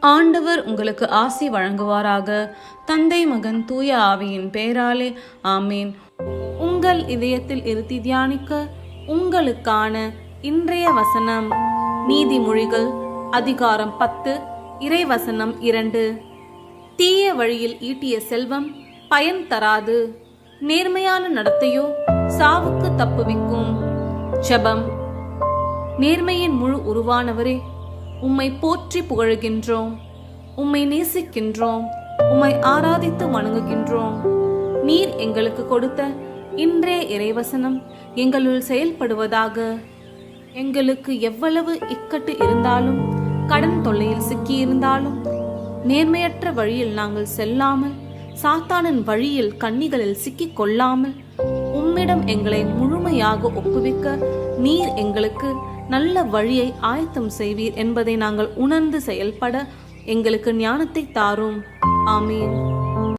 ஆண்டவர் உங்களுக்கு ஆசி வழங்குவாராக. தந்தை மகன் தூய ஆவியின் பெயராலே ஆமேன். உங்கள் இதயத்தில் இருத்தி தியானிக்க உங்களுக்கான இன்றைய வசனம் நீதிமொழிகள் அதிகாரம் பத்து இறைவசனம் இரண்டு. தீய வழியில் ஈட்டிய செல்வம் பயன் தராது. நேர்மையான நடத்தையோ சாவுக்கு தப்புவிக்கும். ஜபம். நேர்மையின் முழு உருவானவரே உம்மை போற்றி புகழுகின்றோம். உம்மை நேசிக்கின்றோம். உம்மை ஆராதித்து வணங்குகின்றோம். நீர் எங்களுக்கு கொடுத்த இன்றைய இறைவசனம் எங்களுள் செயல்படுவதாக. எங்களுக்கு எவ்வளவு இக்கட்டு இருந்தாலும் கடன் தொல்லையில் சிக்கியிருந்தாலும் நேர்மையற்ற வழியில் நாங்கள் செல்லாமல் சாத்தானின் வழியில் கன்னிகளில் சிக்கிக் கொள்ளாமல் உம்மிடம் எங்களை முழுமையாக ஒப்புவிக்க நீர் எங்களுக்கு நல்ல வழியை ஆயத்தம் செய்வீர் என்பதை நாங்கள் உணர்ந்து செயல்பட எங்களுக்கு ஞானத்தை தாரும். ஆமீன்.